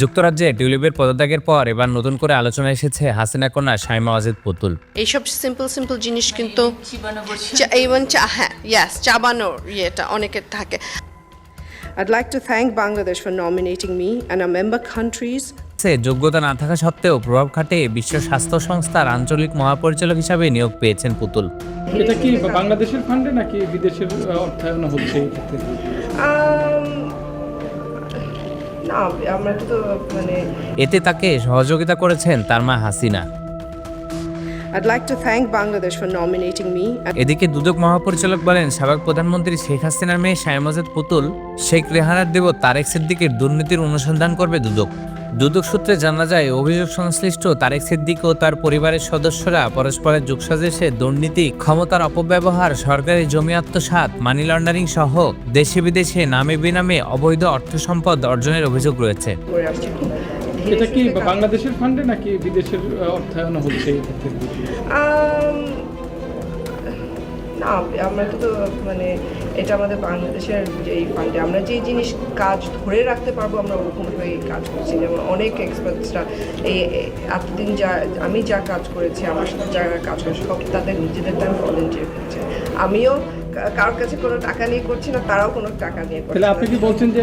যুক্তরাজ্যে টিউলিপের পদত্যাগের পর এবার নতুন করে আলোচনা এসেছে হাসিনা কন্যা শাইমা ওয়াজেদ পুতুল। এইসব সিম্পল সিম্পল জিনিস কিন্তু ইভেন হ্যাঁ ইয়াস চাবানোর ইয়েটা অনেকের থাকে। I'd like to thank Bangladesh for nominating me and our member countries যোগ্যতা না থাকা সত্ত্বেও প্রভাব খাটে বিশ্ব স্বাস্থ্য সংস্থার আঞ্চলিক মহাপরিচালক হিসাবে নিয়োগ পেয়েছেন পুতুল। এটা কি বাংলাদেশের ফান্ডে নাকি বিদেশের অর্থায়নে হচ্ছে না আমরা তো মানে এতে তাকে সহযোগিতা করেছেন তার মা Hasina. I'd like to thank Bangladesh for nominating me. এদিকে দুদক মহাপরিচালক বলেন সাবেক প্রধানমন্ত্রী শেখ হাসিনার মেয়ে শায়মাজেদ পুতুল শেখ রেহানার দেব তারেক সিদ্দিকের দুর্নীতির অনুসন্ধান করবে দুদক। দুদক সূত্রে জানা যায় অভিযোগ সংশ্লিষ্ট তারেক সিদ্দিক ও তার পরিবারের সদস্যরা পরস্পরের যুগসাজেশে দুর্নীতি ক্ষমতার অপব্যবহার সরকারি জমি আত্মসাৎ মানি লন্ডারিং সহ দেশে বিদেশে নামে বিনামে অবৈধ অর্থ সম্পদ অর্জনের অভিযোগ রয়েছে। এটা কি বাংলাদেশের ফান্ডে নাকি বিদেশের অর্থায়নে হচ্ছে না, আমরা তো মানে এটা আমাদের বাংলাদেশের যেই ফান্ডে আমরা যে জিনিস কাজ ধরে রাখতে পারব, আমরা ওরকমভাবেই কাজ করছি। যেমন অনেক এক্সপার্টসরা এই এতদিন যা, আমি যা কাজ করেছি, আমার সাথে যারা কাজ করে, সব তাদের নিজেদের টাইম ভলেন্টিয়ার করছে। আমিও কারোর কাছে কোনো টাকা নিয়ে করছি না, তারাও কোনো টাকা নিয়ে করছে আপনি কি বলছেন যে